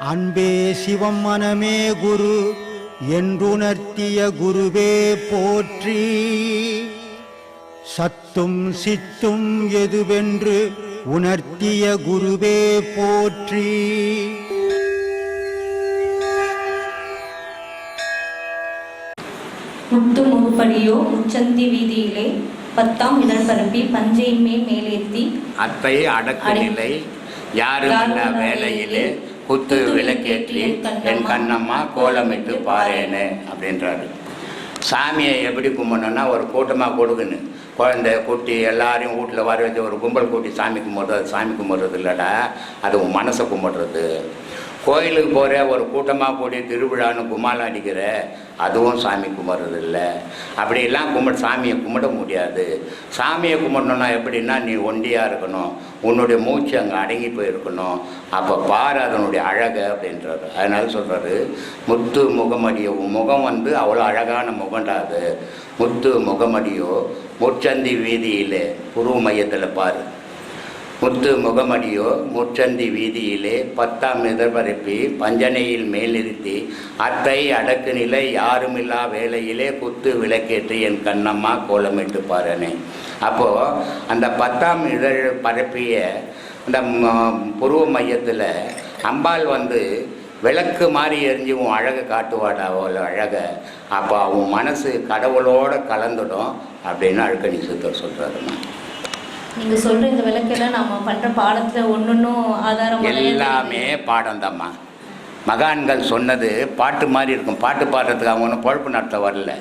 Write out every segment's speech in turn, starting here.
அன்பே சிவம் மனமே குரு என்றுணர்த்திய குருவே போற்றி. சத்தும் சித்தும் எதுவென்று உணர்த்திய குருவே போற்றி. முத்து முகப்படியோ முச்சந்தி வீதியிலே பத்தாம் இதழ் பரப்பி பஞ்சை மேல் மேலேத்தி அத்தை அடக்கு நிலை யாருமல்ல வேலையிலே குத்து விளக்கேற்றி என் கண்ணம்மா கோலமிட்டு பாரேனே அப்படின்றாரு. சாமியை எப்படி கும்பிடணும்னா ஒரு கூட்டமாக கொடுக்கணும் குழந்தை குட்டி எல்லாரையும் வீட்டில் வர வச்சு ஒரு கும்பல் கூட்டி சாமி கும்பிட்றது சாமி கும்பிட்றது இல்லைடா அது உன் மனசை கும்பிட்றது. கோயிலுக்கு போகிற ஒரு கூட்டமாக கூடிய திருவிழான்னு கும்மாலம் அடிக்கிற அதுவும் சாமி கும்பிட்றது இல்லை. அப்படியெல்லாம் கும்பிட சாமியை கும்பிட முடியாது. சாமியை கும்பிடணும்னா எப்படின்னா நீ ஒண்டியாக இருக்கணும். உன்னுடைய மூச்சு அங்கே அடங்கி போயிருக்கணும். அப்போ பாரு அதனுடைய அழகை அப்படின்றாரு. அதனால சொல்கிறாரு முத்து முகமடியோ முகம் வந்து அவ்வளோ அழகான முகம்டா அது. முத்து முகமடியோ முச்சந்தி வீதியில் புருவ மையத்தில் பாரு. முத்து முகமடியோ முச்சந்தி வீதியிலே பத்தாம் எதிர்பரப்பி பஞ்சனையில் மேலிருத்தி அத்தை அடக்கு நிலை யாருமில்லா வேலையிலே குத்து விளக்கேற்று என் கண்ணம்மா கோலமிட்டு பாருனே. அப்போது அந்த பத்தாம் இதழ் பரப்பிய அந்த புருவ மையத்தில் அம்பாள் வந்து விளக்கு மாதிரி எரிஞ்சு உன் அழகை காட்டுவாடா அவள் அழகை. அப்போ அவன் மனசு கடவுளோடு கலந்துடும் அப்படின்னு அழுக்கணி சுத்தர் சொல்கிறாருமா நீங்க சொல்ற இந்த விளக்கெல்லாம் நாம பண்ற பாடத்துல ஒன்னொன்னும் ஆதாரம் எல்லாமே பாடம்தாம்மா மகான்கள் சொன்னது பாட்டு மாதிரி இருக்கும். பாட்டு பாடுறதுக்கு அவங்க ஒன்றும் பொழப்பு நடத்த வரல.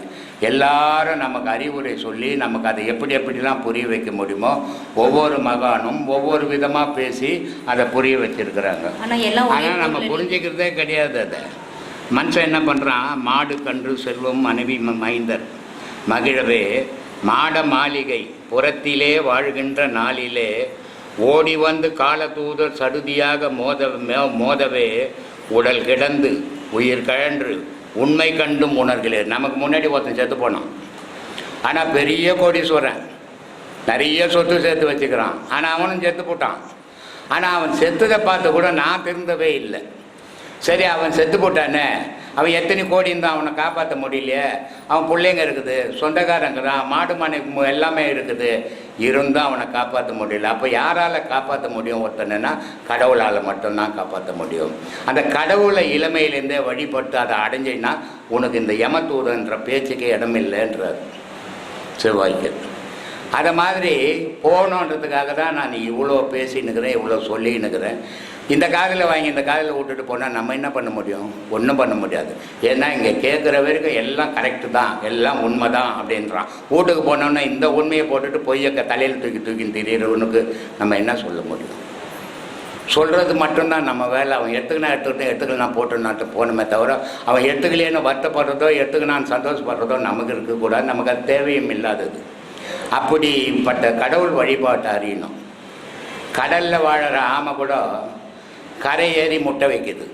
எல்லாரும் நமக்கு அறிவுரை சொல்லி நமக்கு அதை எப்படி எப்படிலாம் புரிய வைக்க முடியுமோ ஒவ்வொரு மகானும் ஒவ்வொரு விதமாக பேசி அதை புரிய வச்சிருக்கிறாங்க. ஆனால் நம்ம புரிஞ்சுக்கிறதே கிடையாது அதை. மனுஷன் என்ன பண்ணுறான் மாடு கன்று செல்வம் மனைவி மைந்தர். மகிழவே மாட மாளிகை புறத்திலே வாழ்கின்ற நாளிலே ஓடி வந்து காலதூதர் சடுதியாக மோத மே- மோதவே உடல் கிடந்து உயிர் கழன்று. உண்மை கண்டும் உணர்கிறேன் நமக்கு முன்னாடி ஒருத்தன் செத்து போனான். ஆனால் பெரிய கோடீஸ்வரன். நிறைய சொத்து சேர்த்து வச்சுக்கிறான். ஆனால் அவனும் செத்து போட்டான். ஆனால் அவன் செத்ததை பார்த்து கூட நான் திருந்தவே இல்லை. சரி அவன் செத்து போட்டானே. அவன் எத்தனை கோடி இருந்தால் அவனை காப்பாற்ற முடியலையே? அவன் பிள்ளைங்க இருக்குது சொந்தக்காரங்கிறான் மாடு மனை எல்லாமே இருக்குது. இருந்தும் அவனை காப்பாற்ற முடியல. அப்போ யாரால் காப்பாற்ற முடியும் ஒருத்தனைனா கடவுளால் மட்டும்தான் காப்பாற்ற முடியும். அந்த கடவுளை இளமையிலேருந்தே வழிபட்டு அதை அடைஞ்சின்னா உனக்கு இந்த யமத்தூதன்ற பேச்சுக்கே இடம் இல்லைன்றார் செவ்வாய்க்கு. அதை மாதிரி போகணுன்றதுக்காக தான் நான் இவ்வளோ பேசின்னுக்கிறேன் இவ்வளோ சொல்லின்னுக்கிறேன். இந்த காதில் வாங்கி இந்த காதில் விட்டுட்டு போனால் நம்ம என்ன பண்ண முடியும்? ஒன்றும் பண்ண முடியாது. ஏன்னா இங்கே கேட்குற வரைக்கும் எல்லாம் கரெக்டு தான். எல்லாம் உண்மை தான் அப்படின்றான். வீட்டுக்கு போனோன்னா இந்த உண்மையை போட்டுட்டு பொய்யை தலையில் தூக்கி தூக்கி திடீர்னு நம்ம என்ன சொல்ல முடியும்? சொல்கிறது மட்டும்தான் நம்ம வேலை. அவன் எடுத்துக்கினா எடுத்துக்கிட்டு எடுத்துக்கலாம் போட்டுனாட்டு போகணுமே தவிர அவன் எடுத்துக்கலேன்னு வருத்தப்படுறதோ எடுத்துக்கினான்னு சந்தோஷப்படுறதோ நமக்கு இருக்கக்கூடாது. நமக்கு அது தேவையும் இல்லாதது. அப்படிப்பட்ட கடவுள் வழிபாட்டை அறியணும். கடலில் வாழற ஆமை கூட கரை ஏறி முட்டை வைக்குது.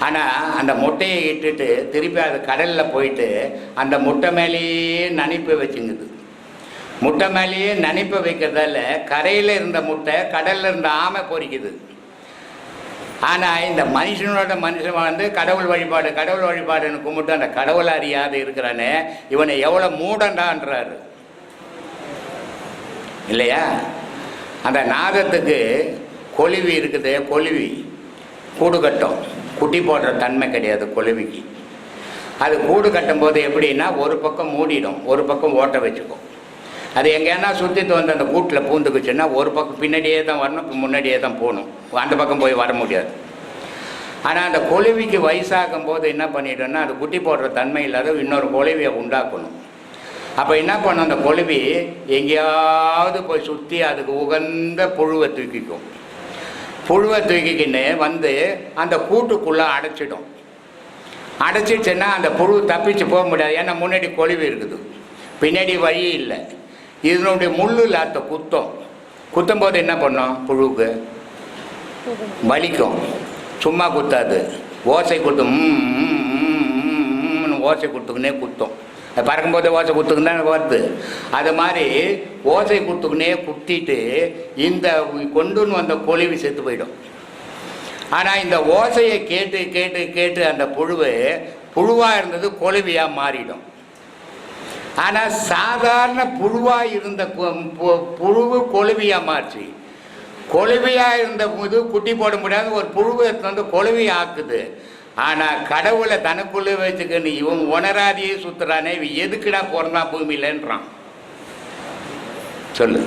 ஆனால் அந்த முட்டையை இட்டுட்டு திருப்பி அது கடலில் போயிட்டு அந்த முட்டை மேலேயே நனைப்பு வச்சுங்குது. முட்டை மேலேயே நனைப்பு வைக்கிறதால கரையில் இருந்த முட்டை கடலில் இருந்த ஆமை பொறிக்குது. ஆனால் இந்த மனுஷனோட மனுஷன் வந்து கடவுள் வழிபாடு கடவுள் வழிபாடுன்னு கும்பிட்டு அந்த கடவுள் அறியாது இருக்கிறானே இவனை எவ்வளோ மூடண்டான்றாரு. இல்லையா? அந்த நாதத்துக்கு கொழுவி இருக்குது கொழுவி. கூடு கட்டும். குட்டி போடுற தன்மை கிடையாது கொழுவிக்கு. அது கூடு கட்டும்போது எப்படின்னா ஒரு பக்கம் மூடிடும் ஒரு பக்கம் ஓட்ட வச்சுக்கும். அது எங்கேனா சுற்றிட்டு வந்து அந்த கூட்டில் பூந்துக்குச்சுன்னா ஒரு பக்கம் பின்னாடியே தான் வரணும் இப்போ முன்னாடியே தான் போகணும். அந்த பக்கம் போய் வர முடியாது. ஆனால் அந்த கொழுவிக்கு வயசாகும் போது என்ன பண்ணிட்டோம்னா அது குட்டி போடுற தன்மை இல்லாத இன்னொரு கொழுவியை உண்டாக்கணும். அப்போ என்ன பண்ணும் அந்த கொழுவி எங்கேயாவது போய் சுற்றி அதுக்கு உகந்த புழுவை தூக்கிக்கும். புழுவை தூக்கிக்கின்னு வந்து அந்த கூட்டுக்குள்ளே அடைச்சிடும் அடைச்சிடுச்சுன்னா அந்த புழு தப்பிச்சு போக முடியாது ஏன்னா முன்னாடி கொழுவி இருக்குது பின்னாடி வழி இல்லை இதனுடைய முள்ளில் அந்த குத்தம் குத்தும் போது என்ன பண்ணும் புழுவுக்கு வலிக்கும் சும்மா குத்தாது ஓசை குத்தும் ஓசை கொடுத்துக்கினே குத்தும் பறக்கும்போது ஓசை குத்துக்குன்னு தான் வருது. அது மாதிரி ஓசை குத்துக்குனே குத்திட்டு இந்த கொண்டுன்னு வந்த கொழுவி செத்து போயிடும். ஆனால் இந்த ஓசையை கேட்டு கேட்டு கேட்டு அந்த புழுவு புழுவாக இருந்தது கொழுவியாக மாறிடும். ஆனால் சாதாரண புழுவாக இருந்த கு- பு- புழுவு கொழுவியாக மாறிச்சு. கொழுவியாக இருந்த போது குட்டி போட முடியாது ஒரு புழுவை வந்து கொழுவி ஆக்குது. ஆனால் கடவுளை தனக்குள்ளே வச்சுக்கன்னு இவன் உணராதியே சுத்துறானே இவன் எதுக்குடா பிறந்தான் பூமியிலன்றான். சொல்லு.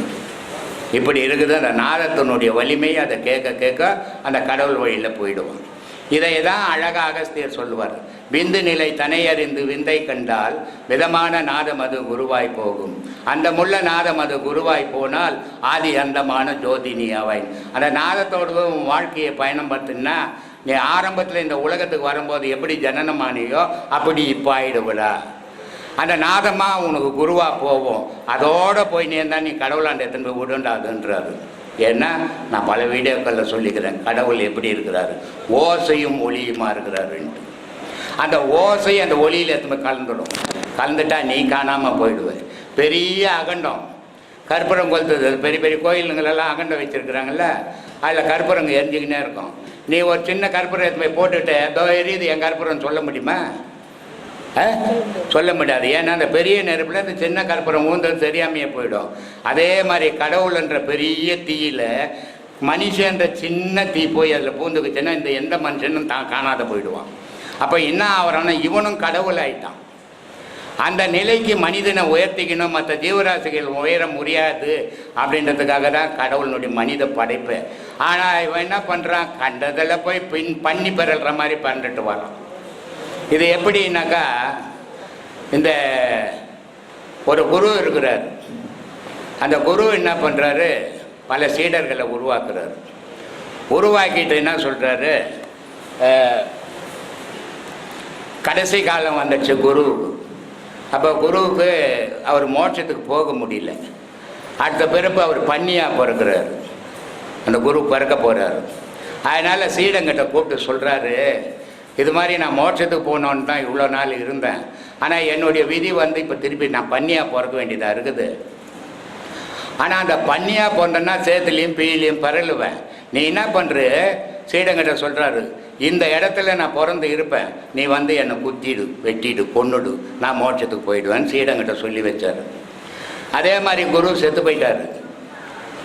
இப்படி இருக்குது அந்த நாதத்தினுடைய வலிமை அதை கேட்க கேட்க அந்த கடவுள் வழியில் போயிடுவான். இதை தான் அழகாக அகஸ்தியர் சொல்லுவார். விந்து நிலை தனையறிந்து விந்தை கண்டால் விதமான நாதம் அது குருவாய் போகும். அந்த முள்ள நாதம் அது குருவாய் போனால் ஆதி அந்தமான ஜோதினி அவை அந்த நாதத்தோடு உன் வாழ்க்கையை பயணம் பார்த்தீங்கன்னா நீ ஆரம்பத்தில் இந்த உலகத்துக்கு வரும்போது எப்படி ஜனனமானியோ அப்படி இப்போ ஆயிடுவிடா அந்த நாதமாக உனக்கு குருவாக போவோம். அதோடு போய் நீ இருந்தால் நீ கடவுளாண்ட எத்தனை போய் விடுண்டாதுன்றாரு. ஏன்னா நான் பல வீடியோக்களில் சொல்லிக்கிறேன் கடவுள் எப்படி இருக்கிறாரு? ஓசையும் ஒளியுமா இருக்கிறாருன்ட்டு. அந்த ஓசை அந்த ஒளியில் எத்தனை போய் கலந்துடும். கலந்துட்டா நீ காணாமல் போயிடுவேன் பெரிய அகண்டம். கற்பூரம் கொளுத்துது. பெரிய பெரிய கோயிலுங்களெல்லாம் அகண்டம் வச்சுருக்குறாங்கல்ல. அதில் கற்பூரங்க எரிஞ்சுக்கினே இருக்கும். நீ ஒரு சின்ன கற்பூரம் எடுத்து போய் போட்டுட்டு இதோ எரியுது என் கற்பூரம் சொல்ல முடியுமா? ஆ? சொல்ல முடியாது. ஏன்னா அந்த பெரிய நெருப்பில் அந்த சின்ன கற்பூரம் ஊந்தல் தெரியாமையே போயிடும். அதே மாதிரி கடவுள்ன்ற பெரிய தீயில் மனுஷன்ற சின்ன தீ போய் அதில் பூந்துக்குச்சுன்னா இந்த எந்த மனுஷனும் தான் காணாத போயிடுவான். அப்போ என்ன ஆகிறான்னா இவனும் கடவுள் ஆயிட்டான். அந்த நிலைக்கு மனிதனை உயர்த்திக்கணும் மற்ற ஜீவராசிகள் உயர முடியாது அப்படின்றதுக்காக தான் கடவுளுடைய மனித படைப்பு. ஆனால் இவன் என்ன பண்ணுறான் கண்டதில் போய் பின் பண்ணி பெறல்ற மாதிரி பண்ணிட்டு வரான். இது எப்படின்னாக்கா இந்த ஒரு குரு இருக்கிறார். அந்த குரு என்ன பண்ணுறாரு பல சீடர்களை உருவாக்குறாரு. உருவாக்கிட்டு என்ன சொல்கிறாரு கடைசி காலம் வந்துச்சு குருவுக்கு அப்போ குருவுக்கு அவர் மோட்சத்துக்கு போக முடியல. அடுத்த பிறப்பு அவர் பன்னியாக பிறக்கிறாரு. அந்த குரு பிறக்க போகிறாரு அதனால் சீடங்கிட்ட கூப்பிட்டு சொல்கிறாரு இது மாதிரி நான் மோட்சத்துக்கு போகணுன்னு தான் இவ்வளோ நாள் இருந்தேன். ஆனால் என்னுடைய விதி வந்து இப்போ திருப்பி நான் பன்னியாக பிறக்க வேண்டியதாக இருக்குது. ஆனால் அந்த பன்னியாக பிறந்தேன்னா சேத்துலேயும் பீலையும் பரலுவேன். நீ என்ன பண்ணுற சீடங்கிட்ட சொல்கிறாரு இந்த இடத்துல நான் பிறந்து இருப்பேன். நீ வந்து என்னை குத்திடு வெட்டிடு கொன்னுடு. நான் மோட்சத்துக்கு போயிடுவேன்னு சீடங்கிட்ட சொல்லி வச்சாரு. அதே மாதிரி குரு செத்து போயிட்டார்.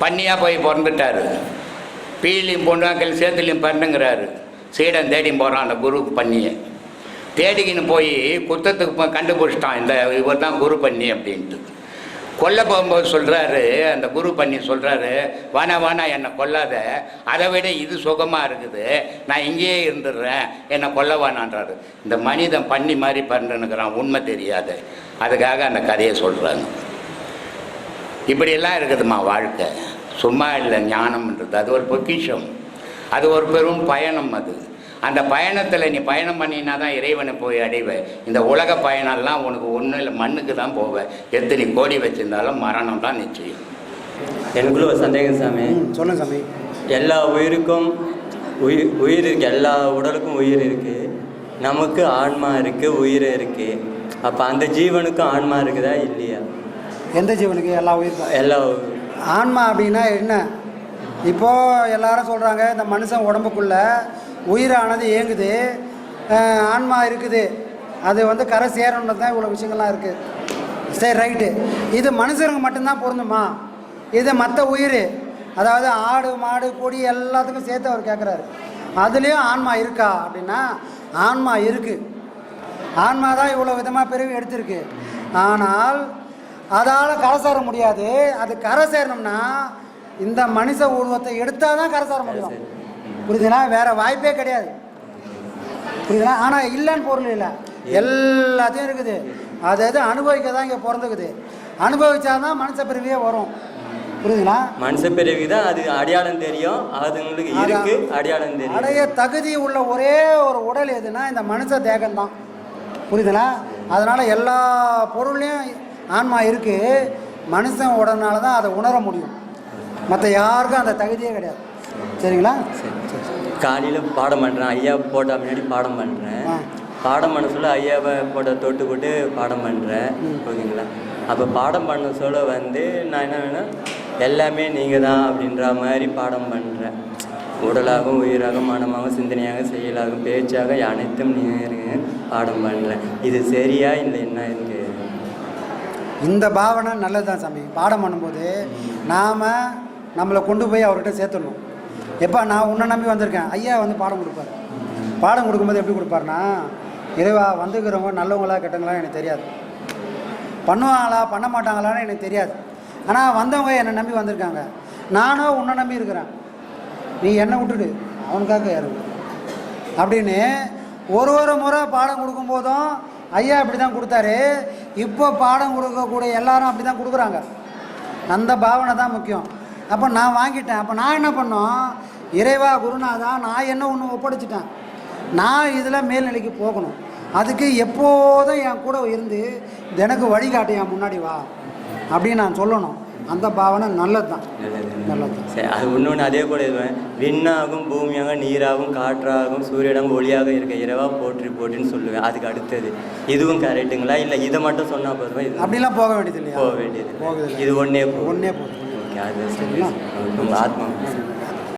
பண்ணியாக போய் பிறந்துட்டாரு. பீலியும் பொண்ணாக்கள் சேத்துலையும் பண்ணுங்கிறாரு சீடன் தேடி போகிறான் அந்த குரு பண்ணியை தேடிக்கின்னு போய் குத்தத்துக்கு கண்டுபிடிச்சிட்டான். இந்த இவர் தான் குரு பண்ணி அப்படின்ட்டு. கொல்ல போகும்போது சொல்கிறாரு அந்த குரு பண்ணி சொல்கிறாரு வானா வானா என்னை கொல்லாத. அதை விட இது சுகமாக இருக்குது. நான் இங்கேயே இருந்துடுறேன். என்னை கொல்ல வேணான்றாரு இந்த மனிதன் பண்ணி மாதிரி பண்ணுனுக்கிறான் உண்மை தெரியாது. அதுக்காக அந்த கதையை சொல்கிறாங்க இப்படியெல்லாம் இருக்குதுமா வாழ்க்கை. சும்மா இல்லை ஞானம்ன்றது. அது ஒரு பொக்கிஷம். அது ஒரு பெரும் பயணம் அது. அந்த பயணத்தில் நீ பயணம் பண்ணினா தான் இறைவனை போய் அடைவ. இந்த உலக பயணம்லாம் உனக்கு ஒன்றும் இல்லை மண்ணுக்கு தான் போவ. எத்தனை கோடி வச்சிருந்தாலும் மரணம் தான் நிச்சயம். எனக்குள்ள ஒரு சந்தேகம் சாமி. சொல்லுங்க சாமி. எல்லா உயிருக்கும் உயிர் உயிர் இருக்கு எல்லா உடலுக்கும் உயிர் இருக்கு. நமக்கு ஆன்மா இருக்கு உயிர் இருக்கு. அப்போ அந்த ஜீவனுக்கும் ஆன்மா இருக்குதா இல்லையா? எந்த ஜீவனுக்கு? எல்லா உயிருக்கும் எல்லா ஆன்மா அப்படின்னா என்ன? இப்போ எல்லாரும் சொல்கிறாங்க இந்த மனுஷன் உடம்புக்குள்ள உயிரானது இயங்குது. ஆன்மா இருக்குது. அது வந்து கரை சேரணுன்றது தான் இவ்வளோ விஷயங்கள்லாம் இருக்குது சரி ரைட்டு. இது மனுஷனுக்கு மட்டும்தான் பொருந்துமா? இது மற்ற உயிர் அதாவது ஆடு மாடு கொடி எல்லாத்துக்கும் சேர்த்து அவர் கேட்குறாரு அதுலேயும் ஆன்மா இருக்கா அப்படின்னா ஆன்மா இருக்குது ஆன்மா தான் இவ்வளோ விதமாக பிரிவு எடுத்திருக்கு. ஆனால் அதால் கரை சேர முடியாது. அது கரை சேரணும்னா இந்த மனுஷ உருவத்தை எடுத்தால் தான் கரை சேர முடியும். புரியுதுங்களா? வேற வாய்ப்பே கிடையாது. புரியுதுங்களா? ஆனால் இல்லைன்னு பொருள் இல்லை. எல்லாத்தையும் இருக்குது. அது அது அனுபவிக்க தான் இங்கே பிறந்துக்குது. அனுபவிச்சாதான் மனுஷ பிறவியே வரும். புரியுதுங்களா? மனுஷ பிறவி தான் அது அடையாளம் தெரியும். அதுங்களுக்கு இருக்கு. அடையாளம் தெரியும். அடைய தகுதி உள்ள ஒரே ஒரு உடல் எதுனா இந்த மனுஷ தேகம் தான் புரியுதுங்களா? அதனால் எல்லா பொருள்லையும் ஆன்மா இருக்குது மனுஷன் உடனால தான் அதை உணர முடியும். மற்ற யாருக்கும் அந்த தகுதியே கிடையாது. சரிங்களா? காலையில் பாடம் பண்ணுறேன் ஐயா போட்டா முன்னாடி பாடம் பண்ணுறேன். பாடம் பண்ண சொல்ல ஐயாவை போட்ட தொட்டு போட்டு பாடம் பண்ணுறேன் ஓகேங்களா அப்போ பாடம் பண்ண சொல்ல வந்து நான் என்ன வேணும் எல்லாமே நீங்கள் தான் அப்படின்ற மாதிரி பாடம் பண்ணுறேன் உடலாகவும் உயிராகவும் மனமாகவும் சிந்தனையாக செயலாகவும் பேச்சாக அனைத்தும் நீங்கள் பாடம் பண்ணுறேன் இது சரியா இல்லை என்ன இருக்கு? இந்த பாவனை நல்லது தான் சாமி. பாடம் பண்ணும்போது நாம் நம்மளை கொண்டு போய் அவர்கிட்ட சேர்த்துடணும். எப்போ நான் உன்னை நம்பி வந்திருக்கேன். ஐயா வந்து பாடம் கொடுப்பார். பாடம் கொடுக்கும்போது எப்படி கொடுப்பாருனா இறைவா வந்துக்கிறவங்க நல்லவங்களா கெட்டவங்களா எனக்கு தெரியாது. பண்ணுவாங்களா பண்ண மாட்டாங்களான்னு எனக்கு தெரியாது. ஆனால் வந்தவங்க என்னை நம்பி வந்திருக்காங்க. நானும் உன்னை நம்பி இருக்கிறேன். நீ என்னை விட்டுடு. அவனுக்காக யாரு அப்படின்னு ஒரு ஒரு முறை பாடம் கொடுக்கும்போதும் ஐயா இப்படி தான் கொடுத்தாரு. இப்போ பாடம் கொடுக்கக்கூடிய எல்லாரும் அப்படி தான் கொடுக்குறாங்க. அந்த பாவனை தான் முக்கியம். அப்போ நான் வாங்கிட்டேன். அப்போ நான் என்ன பண்ணோம்? இறைவா குருநாதா நான் என்ன ஒன்று ஒப்படைச்சிட்டேன்? நான் இதில் மேல்நிலைக்கு போகணும். அதுக்கு எப்போதும் என் கூட இருந்து எனக்கு வழிகாட்டு என் முன்னாடி வா அப்படின்னு நான் சொல்லணும். அந்த பாவனை நல்லது தான் நல்லது தான் சரி அது இன்னொன்று அதே கூட இது விண்ணாகும் பூமியாக நீராகும் காற்றாகும் சூரியனாகும் ஒளியாக இருக்க இரவா போற்றி போற்றின்னு சொல்லுவேன். அதுக்கு அடுத்தது. இதுவும் கரெக்டுங்களா இல்லை இதை மட்டும் சொன்னால் போதுமா? இது அப்படிலாம் போக வேண்டியது இல்லையா போக வேண்டியது இது ஒன்றே ஒன்றே போதும். ஓகே அது சரி. உங்கள் ஆத்மா.